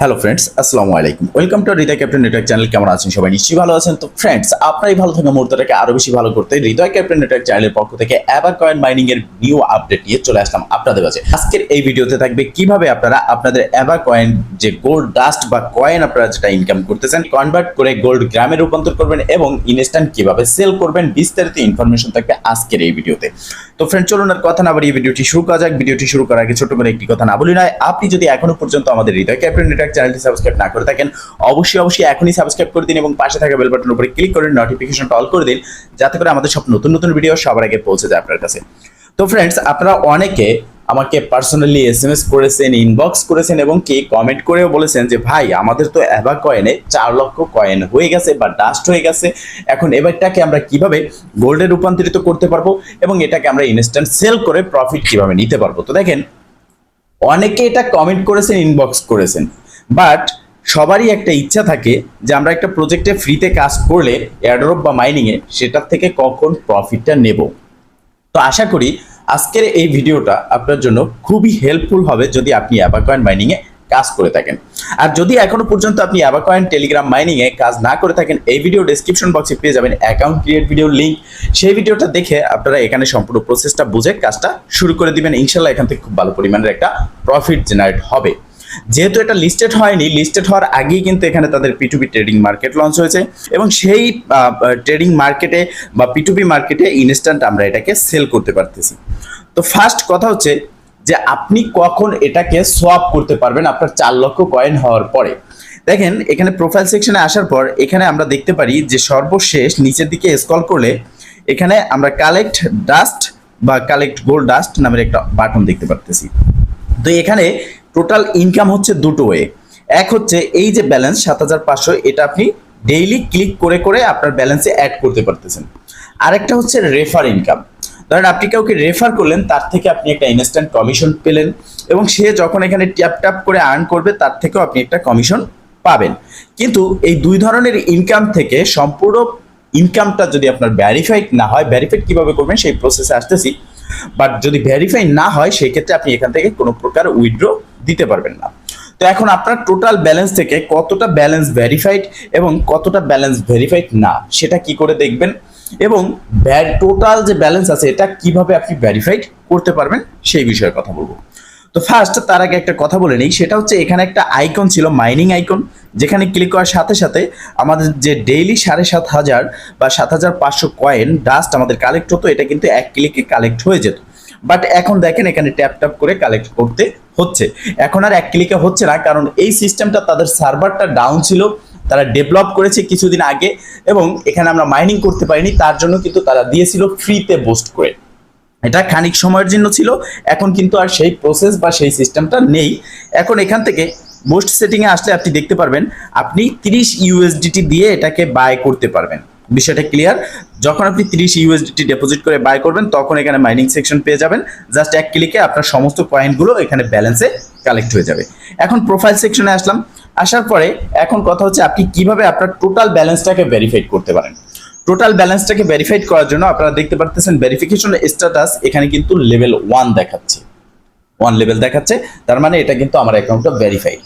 Hello friends আসসালামু আলাইকুম। Welcome to Hridoy captain network channel কেমন আছেন সবাই? নিশ্চয়ই ভালো আছেন। তো ফ্রেন্ডস আপনার এই ভালো থাকা মুহূর্তটাকে আরও বেশি ভালো করতে হৃদয় ক্যাপ্টেন নেটওয়ার্ক চ্যানেলের পক্ষ থেকে অ্যাবার কয়েন মাইনিং এর নিউ আপডেট নিয়ে চলে আসলাম আপনাদের কাছে। আজকের এই ভিডিওতে থাকবে কীভাবে আপনারা আপনাদের অ্যাবার কয়েন যে গোল্ড ডাস্ট বা কয়েন আপনারা যেটা ইনকাম করতেছেন কনভার্ট করে গোল্ড গ্রামে রূপান্তর করবেন এবং ইনস্ট্যান্ট কীভাবে সেল করবেন বিস্তারিত ইনফরমেশন থাকবে আজকের এই ভিডিওতে। তো ফ্রেন্ড চলুন আর কথা না বাড়িয়ে ভিডিওটি শুরু করা যাক। ভিডিওটি শুরু করার আগে ছোট করে একটি কথা না বলি নয়, আপনি যদি এখনও পর্যন্ত আমাদের হৃদয় ক্যাপ্টেন নেটওয়ার্ক চ্যানেলটি সাবস্ক্রাইব না করে থাকেন, অবশ্যই অবশ্যই এখনই সাবস্ক্রাইব করে দিন এবং পাশে থাকা বেল বাটনের উপরে ক্লিক করে নোটিফিকেশন অল করে দিন, যাতে করে আমাদের সব নতুন নতুন ভিডিও সবার আগে পৌঁছে যায় আপনার কাছে। তো ফ্রেন্ডস আপনারা অনেকে আমাকে পার্সোনালি এস এম এস করেছেন ইনবক্স করেছেন এবং কি কমেন্ট করেও বলেছেন যে, ভাই, আমাদের তো অ্যাবা কয়েনে চার লক্ষ কয়েন হয়ে গেছে বা ডাস্ট হয়ে গেছে। এখন এবারটাকে আমরা কীভাবে গোল্ডে রূপান্তরিত করতে পারব এবং এটাকে আমরা ইনস্ট্যান্ট সেল করে প্রফিট কীভাবে নিতে পারব? তো দেখেন, অনেকে এটা কমেন্ট করেছেন ইনবক্স করেছেন। বাট সবারই একটা ইচ্ছা থাকে যে আমরা একটা প্রজেক্টে ফ্রিতে কাজ করলে এয়ারড্রপ বা মাইনিংয়ে সেটার থেকে কখন প্রফিটটা নেব। তো আশা করি আজকের এই ভিডিওটা আপনার জন্য খুবই হেল্পফুল হবে যদি আপনি অ্যাবাকয়েন মাইনিংয়ে কাজ করে থাকেন। আর যদি এখনও পর্যন্ত আপনি অ্যাবাকয়েন টেলিগ্রাম মাইনিংয়ে কাজ না করে থাকেন, এই ভিডিও ডেসক্রিপশন বক্সে পেয়ে যাবেন অ্যাকাউন্ট ক্রিয়েট ভিডিও লিঙ্ক সেই ভিডিওটা দেখে আপনারা এখানে সম্পূর্ণ প্রসেসটা বুঝে কাজটা শুরু করে দিবেন। ইনশাল্লাহ এখান থেকে খুব ভালো পরিমাণের একটা প্রফিট জেনারেট হবে। যেহেতু এটা লিস্টেড হয়নি লিস্টেড হওয়ার আগেই কিন্তু এখানে তাদের পিটুপি ট্রেডিং মার্কেট লঞ্চ হয়েছে এবং সেই ট্রেডিং মার্কেটে বা পিটুপি মার্কেটে ইনস্ট্যান্ট আমরা এটাকে সেল করতে পারতেছি। তো ফার্স্ট কথা হচ্ছে যে আপনি কখন এটাকে সোয়াপ করতে পারবেন আপনার চার লক্ষ কয়েন হওয়ার পরে। দেখেন, এখানে প্রোফাইল সেকশনে আসার পর এখানে আমরা দেখতে পারি যে সর্বশেষ নিচের দিকে স্কল করলে এখানে আমরা কালেক্ট ডাস্ট বা কালেক্ট গোল্ড ডাস্ট নামের একটা বাটন দেখতে পারতেছি। তো এখানে টোটাল ইনকাম হচ্ছে দুটো ওয়ে এক হচ্ছে এই যে ব্যালেন্স সাত হাজার পাঁচশো, এটা আপনি ডেইলি ক্লিক করে করে আপনার ব্যালেন্সে অ্যাড করতে পারতেছেন। আরেকটা হচ্ছে রেফার ইনকাম ধরেন আপনি কাউকে রেফার করলেন, তার থেকে আপনি একটা ইনস্ট্যান্ট কমিশন পেলেন এবং সে যখন এখানে ট্যাপ ট্যাপ করে আর্ন করবে, তার থেকেও আপনি একটা কমিশন পাবেন। কিন্তু এই দুই ধরনের ইনকাম থেকে সম্পূর্ণ ইনকামটা যদি আপনার ভ্যারিফাইড না হয় ভ্যারিফাইড কীভাবে করবেন, সেই প্রসেসে আসতেছি। বাট যদি ভেরিফাই না হয় সেই ক্ষেত্রে আপনি এখান থেকে কোনো প্রকার উইথড্র দিতে পারবেন না। তো এখন আপনার টোটাল ব্যালেন্স থেকে কতটা ব্যালেন্স ভেরিফাইড এবং কতটা ব্যালেন্স ভেরিফাইড না, সেটা কি করে দেখবেন? এবং টোটাল যে ব্যালেন্স আছে, এটা কীভাবে আপনি ভেরিফাইড করতে পারবেন, সেই বিষয়ে কথা বলব। তো ফার্স্ট তার আগে একটা কথা বলে নিই, সেটা হচ্ছে এখানে একটা আইকন ছিল মাইনিং আইকন যেখানে ক্লিক করার সাথে সাথে আমাদের যে ডেইলি সাড়ে সাত হাজার বা সাত হাজার পাঁচশো কয়েন ডাস্ট আমাদের কালেক্ট হতো, এটা কিন্তু এক ক্লিকে কালেক্ট হয়ে যেত। বাট এখন দেখেন এখানে ট্যাপ ট্যাপ করে কালেক্ট করতে হচ্ছে। এখন আর এক ক্লিকে হচ্ছে না, কারণ এই সিস্টেমটা তাদের সার্ভারটা ডাউন ছিল, তারা ডেভেলপ করেছে কিছুদিন আগে, এবং এখানে আমরা মাইনিং করতে পারিনি, তার জন্য কিন্তু তারা দিয়েছিল ফ্রিতে বুস্ট করে। এটা খানিক সময়ের জন্য ছিল, এখন কিন্তু আর সেই প্রসেস বা সেই সিস্টেমটা নেই। এখন এখান থেকে বুস্ট সেটিংয়ে আসলে আপনি দেখতে পারবেন, আপনি তিরিশ ইউএসডিটি দিয়ে এটাকে বাই করতে পারবেন। বিষয়টা ক্লিয়ার যখন আপনি তিরিশ ইউএসডিটি ডিপোজিট করে বাই করবেন, তখন এখানে মাইনিং সেকশন পেয়ে যাবেন। জাস্ট এক ক্লিকে আপনার সমস্ত কয়েনগুলো এখানে ব্যালেন্সে কালেক্ট হয়ে যাবে। এখন প্রোফাইল সেকশনে আসলাম। আসার পরে এখন কথা হচ্ছে আপনি কীভাবে আপনার টোটাল ব্যালেন্সটাকে ভেরিফাইড করতে পারেন। টোটাল ব্যালেন্সটাকে ভেরিফাইড করার জন্য আপনারা দেখতে পারতেছেন ভেরিফিকেশন স্ট্যাটাস এখানে কিন্তু লেভেল ওয়ান দেখাচ্ছে। ওয়ান লেভেল দেখাচ্ছে, তার মানে এটা কিন্তু আমার অ্যাকাউন্টটা ভেরিফাইড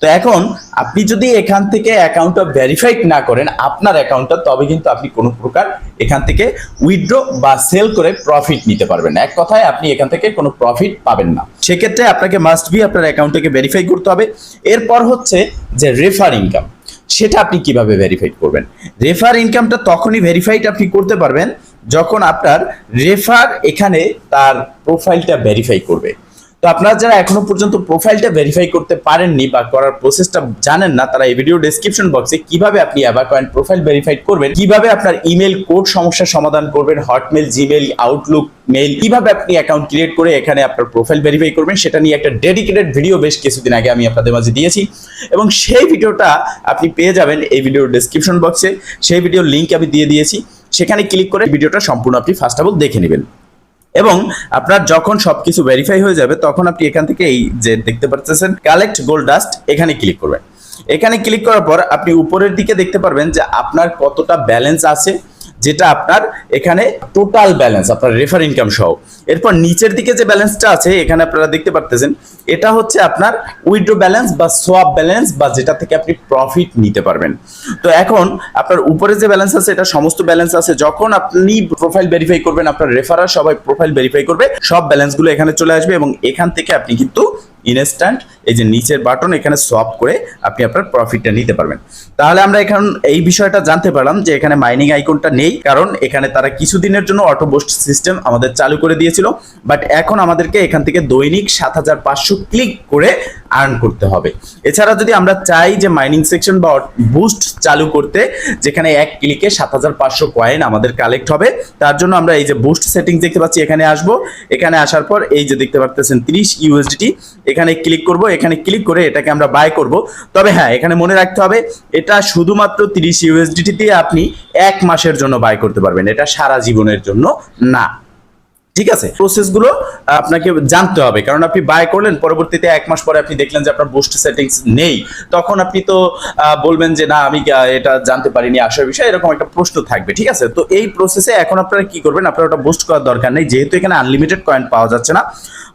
তো এখন আপনি যদি এখান থেকে অ্যাকাউন্টটা ভেরিফাইড না করেন, আপনার অ্যাকাউন্টটা তবে কিন্তু আপনি কোনো প্রকার এখান থেকে উইথড্র বা সেল করে প্রফিট নিতে পারবেন না। এক কথায় আপনি এখান থেকে কোনো প্রফিট পাবেন না। সেক্ষেত্রে আপনাকে মাস্ট বি আপনার অ্যাকাউন্টটাকে ভেরিফাই করতে হবে। এরপর হচ্ছে যে রেফার ইনকাম সেটা আপনি কীভাবে ভেরিফাইড করবেন? রেফার ইনকামটা তখনই ভেরিফাইড আপনি করতে পারবেন যখন আপনার রেফার এখানে তার প্রোফাইলটা ভেরিফাই করবে। তো আপনারা যারা এখনও পর্যন্ত প্রোফাইলটা ভেরিফাই করতে পারেননি বা করার প্রসেসটা জানেন না, তারা এই ভিডিও ডেসক্রিপশন বক্সে কীভাবে আপনি অ্যাবাকয়েন প্রোফাইল ভেরিফাইড করবেন, কীভাবে আপনার ইমেল কোড সমস্যার সমাধান করবেন হটমেল জিমেল আউটলুক মেইল কীভাবে আপনি অ্যাকাউন্ট ক্রিয়েট করে এখানে আপনার প্রোফাইল ভেরিফাই করবেন, সেটা নিয়ে একটা ডেডিকেটেড ভিডিও বেশ কিছুদিন আগে আমি আপনাদের মাঝে দিয়েছি। এবং সেই ভিডিওটা আপনি পেয়ে যাবেন এই ভিডিওর ডেসক্রিপশন বক্সে সেই ভিডিওর লিঙ্ক আমি দিয়ে দিয়েছি। সেখানে ক্লিক করে ভিডিওটা সম্পূর্ণ আপনি ফার্স্ট অফ অল দেখে নেবেন। এবং আপনার যখন সবকিছু ভেরিফাই হয়ে যাবে, তখন আপনি এখান থেকে এই যে দেখতে পাচ্ছেন কালেক্ট গোল্ড ডাস্ট এখানে ক্লিক করবেন। এখানে ক্লিক করার পর আপনি উপরের দিকে দেখতে পারবেন যে আপনার কতটা ব্যালেন্স আছে। যেটা আপনার এখানে টোটাল ব্যালেন্স আপনার রেফার ইনকাম সহ। এরপর নিচের দিকে যে ব্যালেন্সটা আছে, এখানে আপনারা দেখতে পারতেছেন, এটা হচ্ছে আপনার উইথড্র ব্যালেন্স বা সোয়াপ ব্যালেন্স বা যেটা থেকে আপনি প্রফিট নিতে পারবেন। তো এখন আপনার উপরে যে ব্যালেন্স আছে, এটা সমস্ত ব্যালেন্স আছে, যখন আপনি প্রোফাইল ভেরিফাই করবেন, আপনার রেফারার সবাই প্রোফাইল ভেরিফাই করবে, সব ব্যালেন্সগুলো এখানে চলে আসবে এবং এখান থেকে আপনি কিন্তু ইনস্ট্যান্ট এই যে নিচের বাটন এখানে সোয়াপ করে আপনি আপনার প্রফিটটা নিতে পারবেন। তাহলে আমরা এখন এই বিষয়টা জানতে পারলাম যে এখানে মাইনিং আইকনটা নেই, কারণ এখানে তারা কিছুদিনের জন্য অটো বোস্ট সিস্টেম আমাদের চালু করে দিয়েছিল বাট এখন আমাদেরকে এখান থেকে দৈনিক সাত হাজার পাঁচশো ক্লিক করে আর্ন করতে হবে। এছাড়া যদি আমরা চাই যে মাইনিং সেকশন বা বুস্ট চালু করতে, যেখানে এক ক্লিকে সাত হাজার পাঁচশো কয়েন আমাদের কালেক্ট হবে, তার জন্য আমরা এই যে বুস্ট সেটিং দেখতে পাচ্ছি, এখানে আসব। এখানে আসার পর এই যে দেখতে পারতেছেন তিরিশ ইউএসডিটি এখানে ক্লিক করব, এখানে ক্লিক করে এটাকে আমরা বাই করব। তবে হ্যাঁ এখানে মনে রাখতে হবে, এটা শুধুমাত্র তিরিশ ইউএসডিটিতে আপনি এক মাসের জন্য বাই করতে পারবেন, এটা সারা জীবনের জন্য না। ঠিক আছে? প্রসেসগুলো আপনাকে জানতে হবে। কারণ আপনি বাই করলেন, পরবর্তীতে এক মাস পরে আপনি দেখলেন যে আপনার বুস্ট সেটিংস নেই। তখন আপনি তো বলবেন যে, না, আমি এটা জানতে পারিনি আসার বিষয়ে। এরকম একটা প্রশ্ন থাকবে, ঠিক আছে? তো এই প্রসেসে এখন আপনারা কি করবেন? আপনারা ওটা বুস্ট করার দরকার নেই। যেহেতু এখানে আনলিমিটেড কয়েন পাওয়া যাচ্ছে না,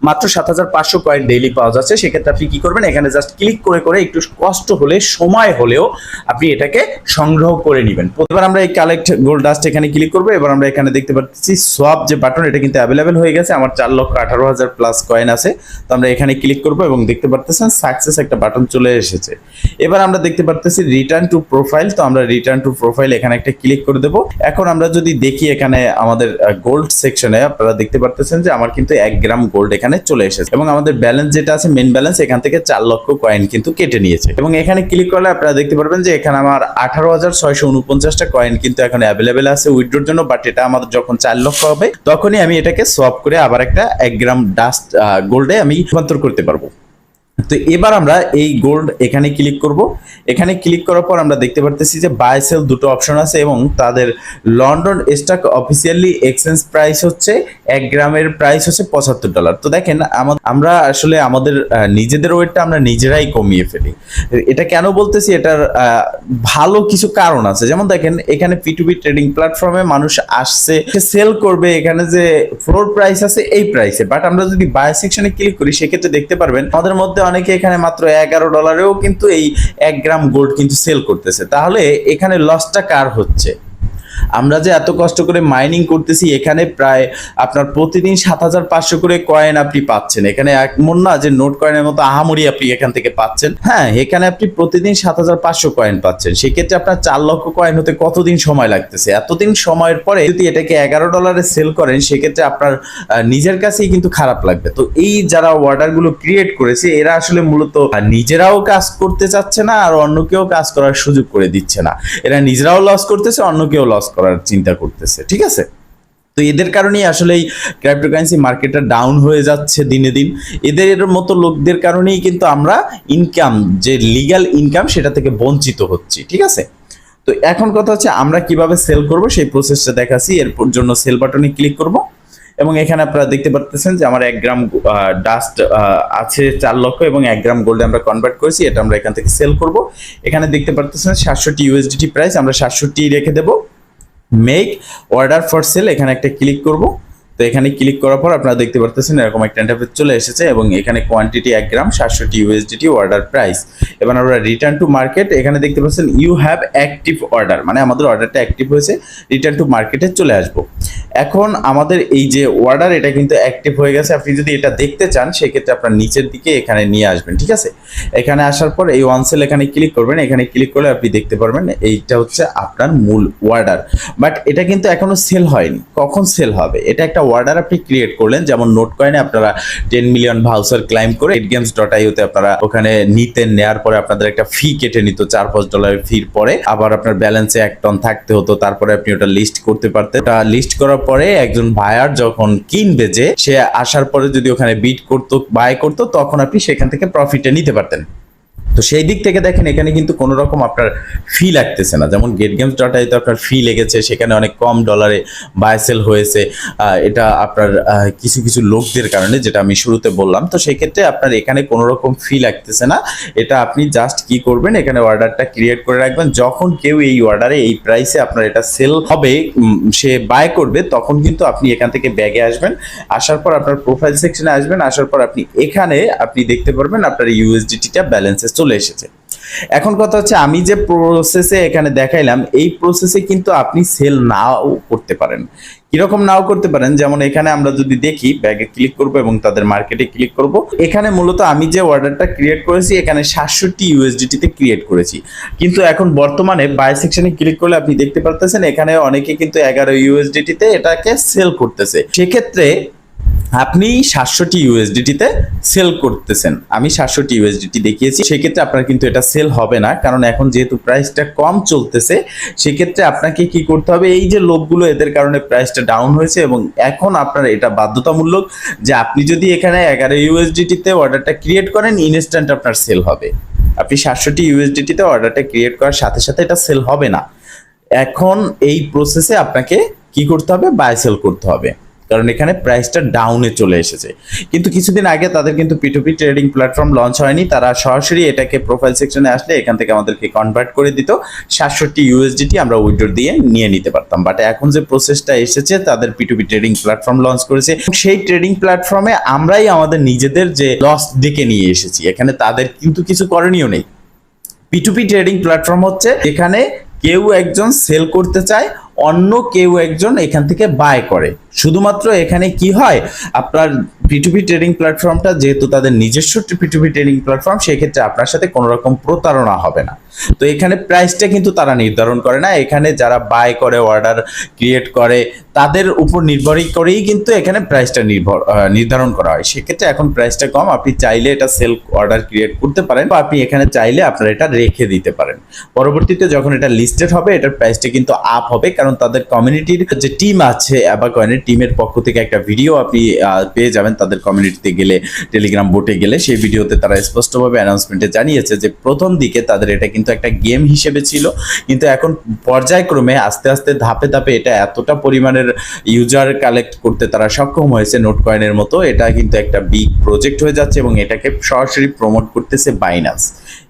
মাত্র সাত হাজার পাঁচশো কয়েন ডেইলি পাওয়া যাচ্ছে, সেক্ষেত্রে আপনি কি করবেন? এখানে জাস্ট ক্লিক করে করে একটু কষ্ট হলে, সময় হলেও আপনি এটাকে সংগ্রহ করে নেবেন। এবার আমরা এই কালেক্ট গোল্ড ডাস্ট এখানে ক্লিক করব। এবার আমরা এখানে দেখতে পাচ্ছি সোয়াপ যে বাটন এটা কিন্তু অ্যাভেলেবেল হয়ে গেছে। আমার চার লক্ষ আঠারো হাজার প্লাস কয়েন আছে। তো আমরা এখানে ক্লিক করব এবং দেখতে পারতেছেন সাকসেস একটা বাটন চলে এসেছে। এবার আমরা দেখতে পারতেছি রিটার্ন টু প্রোফাইল তো আমরা রিটার্ন টু প্রোফাইল এখানে একটা ক্লিক করে দেবো। এখন আমরা যদি দেখি এখানে আমাদের গোল্ড সেকশনে আপনারা দেখতে পারতেছেন যে আমার কিন্তু এক গ্রাম গোল্ড এখানে চলে এসেছে। এবং আমাদের ব্যালেন্স যেটা আছে মেন ব্যালেন্স এখান থেকে চার লক্ষ কয়েন কিন্তু কেটে নিয়েছে। এবং এখানে ক্লিক করলে আপনারা দেখতে পারবেন যে এখানে আমার আঠারো হাজার ছয়শো উনপঞ্চাশটা কয়েন কিন্তু এখন অ্যাভেলেবেল আছে উইথড্রোর জন্য বাট এটা আমাদের যখন চার লক্ষ হবে, তখনই আমি এটাকে সোয়াপ করে আবার একটা এক গ্রাম ডাস্ট গোল্ডে আমি রূপান্তর করতে পারব। তো এবার আমরা এই গোল্ড এখানে ক্লিক করব। এখানে ক্লিক করার পর আমরা দেখতে পারতেছি যে বাই সেল দুটো অপশন আছে এবং তাদের London stock officially exchange price হচ্ছে এক গ্রামের প্রাইস হচ্ছে পঁচাত্তর ডলার তো দেখেন আমরা আসলে আমাদের নিজেদের ওয়েটটা আমরা নিজেরাই কমিয়ে ফেলি। এটা কেন বলতেছি? এটার ভালো কিছু কারণ আছে। যেমন দেখেন, এখানে পিটুবি ট্রেডিং প্ল্যাটফর্মে মানুষ আসছে সেল করবে, এখানে যে ফ্লোর প্রাইস আছে, এই প্রাইসে বাট আমরা যদি বাই সেকশনে ক্লিক করি, সেক্ষেত্রে দেখতে পারবেন, আমাদের মধ্যে অনেকে এখানে মাত্র এগারো ডলারেও কিন্তু এই এক গ্রাম গোল্ড কিন্তু সেল করতেছে। তাহলে এখানে লসটা কার হচ্ছে? আমরা যে এত কষ্ট করে মাইনিং করতেছি, এখানে প্রায় আপনার প্রতিদিন সাত হাজার পাঁচশো করে কয়েন আপনি পাচ্ছেন। এখানে এমন না যে নোট কয়েনের মতো আহামরি আপনি এখান থেকে পাচ্ছেন। হ্যাঁ এখানে আপনি প্রতিদিন সাত হাজার পাঁচশো কয়েন পাচ্ছেন। সেক্ষেত্রে আপনার চার লক্ষ কয়েন হতে কতদিন সময় লাগতেছে? এতদিন সময়ের পরে যদি এটাকে এগারো ডলারে সেল করেন, সেক্ষেত্রে আপনার নিজের কাছেই কিন্তু খারাপ লাগবে। তো এই যারা অর্ডারগুলো ক্রিয়েট করেছে, এরা আসলে মূলত নিজেরাও কাজ করতে চাচ্ছে না, আর অন্যকেও কাজ করার সুযোগ করে দিচ্ছে না। এরা নিজেরাও লস করতেছে, অন্যকেও লস করার চিন্তা করতেছে, ঠিক আছে? তো এদের কারণেই আসলে এই ক্রিপ্টোকারেন্সি মার্কেটটা ডাউন হয়ে যাচ্ছে দিনে দিন। এদের মতো লোকদের কারণেই কিন্তু আমরা ইনকাম যে লিগ্যাল ইনকাম সেটা থেকে বঞ্চিত হচ্ছি, ঠিক আছে? তো এখন কথা হচ্ছে আমরা কীভাবে সেল করব, সেই প্রসেসটা দেখাচ্ছি। এর জন্য সেল বাটনে ক্লিক করব। এবং এখানে আপনারা দেখতে পারতেছেন যে আমার এক গ্রাম ডাস্ট আছে চার লক্ষ এবং এক গ্রাম গোল্ডে আমরা কনভার্ট করেছি। এটা আমরা এখান থেকে সেল করব। এখানে দেখতে পারতেছেন সাতষট্টি ইউএসডিটি প্রাইস আমরা সাতষট্টি রেখে দেবো। মেক অর্ডার ফর সেল এখানে একটা ক্লিক করব। তো এখানে ক্লিক করার পর আপনারা দেখতে পারতেছেন এরকম একটা ইন্টারফেস চলে এসেছে এবং এখানে কোয়ান্টিটি এক গ্রাম সাতষট্টি ইউএসডিটি অর্ডার প্রাইস এবার আমরা রিটার্ন টু মার্কেট এখানে দেখতে পাচ্ছেন ইউ হ্যাভ অ্যাক্টিভ অর্ডার মানে আমাদের অর্ডারটা অ্যাক্টিভ হয়েছে রিটার্ন টু মার্কেটে চলে আসব। এখন আমাদের এই যে অর্ডার এটা কিন্তু অ্যাক্টিভ হয়ে গেছে। আপনি যদি এটা দেখতে চান, সেক্ষেত্রে আপনার নিচের দিকে এখানে নিয়ে আসবেন, ঠিক আছে? এখানে আসার পর এই ওয়ান সেল এখানে ক্লিক করবেন। এখানে ক্লিক করলে আপনি দেখতে পারবেন এইটা হচ্ছে আপনার মূল অর্ডার বাট এটা কিন্তু এখনও সেল হয়নি। কখন সেল হবে? এটা একটা অর্ডার আপনি ক্রিয়েট করলেন। যেমন নোট কয়েনে আপনারা টেন মিলিয়ন ভাউচার ক্লাইম করে এট গেমস ডট আইওতে আপনারা ওখানে নিতেন, নেয়ার পরে আপনাদের একটা ফি কেটে নিত, চার পাঁচ ডলারের ফির পরে। আবার আপনার ব্যালেন্সে এক টন থাকতে হতো, তারপরে আপনি ওটা লিস্ট করতে পারতেন। ওটা লিস্ট করার পরে একজন বায়ার যখন কিনবে যে, সে আসার পরে যদি ওখানে বিট করতো বাই করতো, তখন আপনি সেখান থেকে প্রফিটে নিতে পারতেন। তো সেই দিক থেকে দেখেন, এখানে কিন্তু কোনো রকম আপনার ফি লাগতেছে না। যেমন গেট গেমস ডট আইতে আপনার ফি লেগেছে, সেখানে অনেক কম ডলারে বায়সেল হয়েছে। এটা আপনার কিছু কিছু লোকদের কারণে, যেটা আমি শুরুতে বললাম। তো সেই ক্ষেত্রে আপনার এখানে কোনো রকম ফি লাগতেছে না। এটা আপনি জাস্ট কি করবেন, এখানে অর্ডারটা ক্রিয়েট করে রাখবেন। যখন কেউ এই অর্ডারে এই প্রাইসে আপনার এটা সেল হবে সে বাই করবে, তখন কিন্তু আপনি এখান থেকে ব্যাগে আসবেন। আসার পর আপনার প্রোফাইল সেকশনে আসবেন। আসার পর আপনি এখানে, আপনি দেখতে পারবেন আপনার ইউএসডিটিটা ব্যালেন্সে চলে এসেছে। এখন কথা হচ্ছে আমি যে প্রসেসে এখানে দেখাইলাম, এই প্রসেসে কিন্তু আপনি সেল নাও করতে পারেন। কীরকম নাও করতে পারেন? যেমন এখানে আমরা যদি দেখি ব্যাগে ক্লিক করব এবং তাদের মার্কেটে ক্লিক করব। এখানে মূলত আমি যে অর্ডারটা ক্রিয়েট করেছি, এখানে সাতষট্টি ইউএসডিটিতে ক্রিয়েট করেছি। কিন্তু এখন বর্তমানে বাই সেকশনে ক্লিক করলে আপনি দেখতে পারতেছেন, এখানে অনেকে কিন্তু এগারো ইউএসডিটিতে এটাকে সেল করতেছে। সেক্ষেত্রে আপনি সাতশোটি ইউএসডিটিতে সেল করতেছেন। আমি সাতশোটি ইউএসডিটি দেখিয়েছি, সেক্ষেত্রে আপনার কিন্তু এটা সেল হবে না, কারণ এখন যেহেতু প্রাইসটা কম চলতেছে, সেক্ষেত্রে আপনাকে কি করতে হবে, এই যে লোকগুলো এদের কারণে প্রাইসটা ডাউন হয়েছে এবং এখন আপনার এটা বাধ্যতামূলক যে আপনি যদি এখানে এগারো ইউএসডিটিতে অর্ডারটা ক্রিয়েট করেন ইনস্ট্যান্ট আপনার সেল হবে। আপনি সাতশোটি ইউএসডিটিতে অর্ডারটা ক্রিয়েট করার সাথে সাথে এটা সেল হবে না। এখন এই প্রসেসে আপনাকে কি করতে হবে বাই সেল করতে হবে। কারণ এখানে প্রাইসটা ডাউনে চলে এসেছে। কিন্তু কিছুদিন আগে তাদের কিন্তু পিটুপি ট্রেডিং প্ল্যাটফর্ম লঞ্চ হয়নি। তারা সরাসরি এটাকে প্রোফাইল সেকশনে আসলে এখান থেকে আমাদেরকে কনভার্ট করে দিত। সাতষট্টি ইউএসডিটি আমরা উইড্রো দিয়ে নিয়ে নিতে পারতাম। বাট এখন যে প্রসেসটা এসেছে, তাদের পিটুপি ট্রেডিং প্ল্যাটফর্ম লঞ্চ করেছে। সেই ট্রেডিং প্ল্যাটফর্মে আমরাই আমাদের নিজেদের যে লস ডেকে নিয়ে এসেছি। এখানে তাদের কিন্তু কিছু করণীয় নেই। পিটুপি ট্রেডিং প্ল্যাটফর্ম হচ্ছে এখানে কেউ একজন সেল করতে চায়, অন্য কেউ একজন এখান থেকে বাই করে। শুধুমাত্র এখানে কি হয়? আপনার পিটুপি ট্রেডিং প্ল্যাটফর্মটা যেহেতু তাদের নিজস্ব পিটুপি ট্রেডিং প্ল্যাটফর্ম সেক্ষেত্রে আপনার সাথে কোনো রকম প্রতারণা হবে না। তো এখানে প্রাইসটা কিন্তু তারা নির্ধারণ করে না। এখানে যারা বাই করে অর্ডার ক্রিয়েট করে, তাদের উপর নির্ভরই করেই কিন্তু এখানে প্রাইসটা নির্ভর নির্ধারণ করা হয়। সেক্ষেত্রে এখন প্রাইসটা কম। আপনি চাইলে এটা সেল অর্ডার ক্রিয়েট করতে পারেন বা আপনি এখানে চাইলে আপনারা এটা রেখে দিতে পারেন। পরবর্তীতে যখন এটা লিস্টেড হবে, এটার প্রাইসটা কিন্তু আপ হবে। কারণ তাদের কমিউনিটির যে টিম আছে অ্যাবাকয়েনের টিমের পক্ষ থেকে একটা ভিডিও আপনি পেয়ে যাবেন। তাদের কমিউনিটিতে গেলে টেলিগ্রাম বোটে গেলে, সেই ভিডিওতে তারা স্পষ্টভাবে অ্যানাউন্সমেন্টে জানিয়েছে যে প্রথম দিকে তাদের এটা কিন্তু একটা গেম হিসেবে ছিল। কিন্তু এখন পর্যায়ক্রমে আস্তে আস্তে ধাপে ধাপে এটা এতটা পরিমাণের ইউজার কালেক্ট করতে তারা সক্ষম হয়েছে নোট কয়েনের মতো। এটা কিন্তু একটা বিগ প্রজেক্ট হয়ে যাচ্ছে এবং এটাকে সরাসরি প্রমোট করতেছে বাইনান্স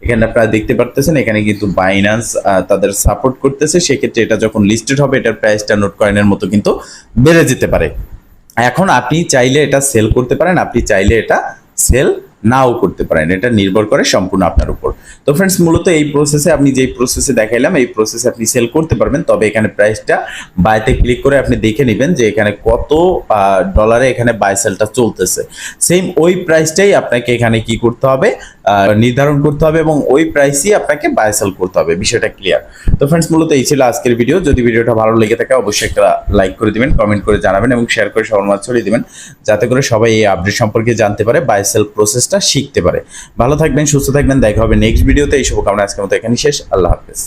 এখানে আপনারা দেখতে পারতেছেন, এখানে কিন্তু বাইনান্স তাদের সাপোর্ট করতেছে। সেক্ষেত্রে এটা যখন লিস্টেড হবে, এটার প্রাইসটা নোট কয়েনের মতো কিন্তু বেড়ে যেতে পারে। এখন আপনি চাইলে এটা সেল করতে পারেন আপনি চাইলে এটা সেল নাও করতে পারেন। এটা নির্ভর করে সম্পূর্ণ আপনার উপর। তো ফ্রেন্ডস মূলত এই প্রসেসে আপনি যেই প্রসেসে দেখাইলাম, এই প্রসেসে আপনি সেল করতে পারবেন, তবে এখানে প্রাইসটা বাইতে ক্লিক করে আপনি দেখে নেবেন যে এখানে কত ডলারে এখানে বাই সেলটা চলতেছে। সেম ওই প্রাইসটাই আপনাকে এখানে কি করতে হবে নির্ধারণ করতে হবে এবং ওই প্রাইসই আপনাকে বাই সেল করতে হবে। বিষয়টা ক্লিয়ার তো ফ্রেন্ডস মূলত এই ছিল আজকের ভিডিও যদি ভিডিওটা ভালো লেগে থাকে, অবশ্যই একটা লাইক করে দিবেন কমেন্ট করে জানাবেন এবং শেয়ার করে সবার মাঝে ছড়িয়ে দিবেন। যাতে করে সবাই এই আপডেট সম্পর্কে জানতে পারে বাই সেল প্রসেসটা শিখতে পারে। ভালো থাকবেন, সুস্থ থাকবেন, দেখা হবে নেক্সট ভিডিওতে এই শুভকামনা আজকের মতো এখানে শেষ। আল্লাহ হাফেজ।